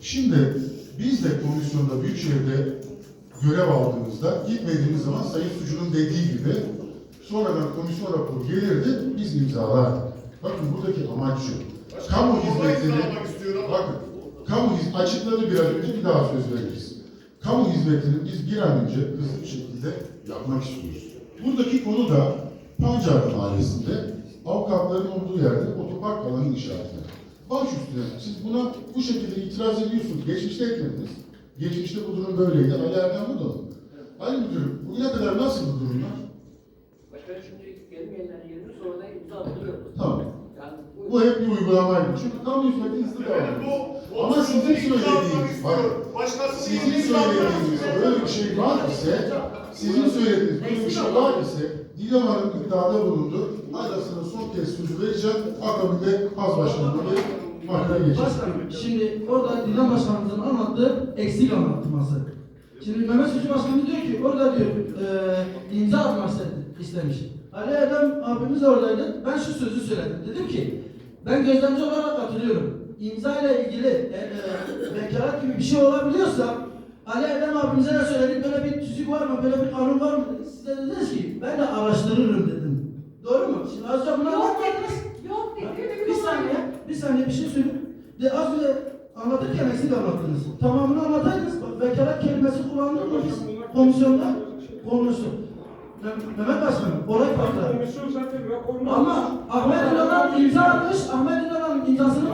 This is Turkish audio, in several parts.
Şimdi biz de komisyonda Büyükşehir'de görev aldığımızda gitmediğimiz zaman Sayın Sucu'nun dediği gibi sonradan komisyon raporu gelirdi, biz imzalardık. Bakın buradaki amaç şu. Kamu hizmetini, bakın, kamu hiz açıkladı biraz önce bir daha söz veririz. Kamu hizmetini biz bir an önce hızlı bir şekilde yapmak istiyoruz. Buradaki konu da Pancar Mahallesi'nde avukatların olduğu yerde otopark alanı inşaatı. Baş üstüne siz buna bu şekilde itiraz ediyorsunuz. Geçmişte etmediniz. Geçmişte bu durum böyleydi. Ali Erdem bu da. Ali Müdürüm, bugüne kadar nasıl bu durumlar? Başkanım şimdi gelmeyenlerin yerini sonradan imza atılıyor. Tamam. Yani Bu hep bir uygulamaydı. Çünkü kamu hizmeti hızlı davranıyor. Ama sizin söylediğiniz, bak, sizin söylediğiniz böyle bir şey var ise, sizin söylediğiniz böyle bir şey var ise, Didem Hanım iddiada bulundu. Kez vereceğim. Akabinde Haz Başkanı'na ve mahkemeye geçeceğiz. Başkanım, şimdi orada Dilan Başkanımızın anlattığı eksik anlatması. Şimdi Mehmet Suçu Başkanı diyor ki orada diyor e, imza atmak istedi- istemiş. Ali Erdem abimiz oradaydı. Ben şu sözü söyledim. Dedim ki ben gözlemci olarak katılıyorum. İmza ile ilgili e, e, vekalet gibi bir şey olabiliyorsa Ali Erdem abimize de söyledik böyle bir tüzük var mı, böyle bir kanun var mı? Siz de dediniz ki ben de araştırırım dedim. Doğru mu? Şimdi az önce bunu anlatmadınız. Saniye, bir şey söyleyeyim. De az önce anlatırken eksik anlattınız. Tamamını anlataydınız. Vekalet kelimesi kullandık mı biz komisyonda? Konuştuk. Me- Mehmet Başkanım, olay patladı. Komisyon zaten raporunu Ama. Ahmet İnan'ın imza atmış, Ahmet İnan'ın imzasını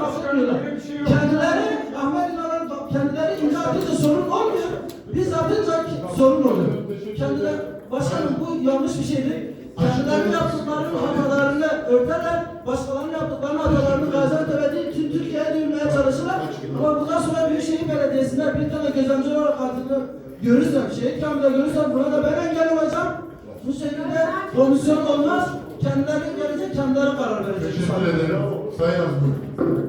bir şey. Kendileri, Ahmet İnan'ın kendileri imza atınca sorun olmuyor. Biz atınca sorun oluyor. Kendileri, başkanım bu yanlış bir şeydir. Kendilerinin yaptıklarının Belediyesi'nde bir tane gözlemci olarak artık görürsem, şehit kamında görürsem buna da ben engel olacağım. Bu şekilde komisyon olmaz. Kendileri gelecek, kendileri karar verecek. Teşekkür ederim. Sayın Azmi.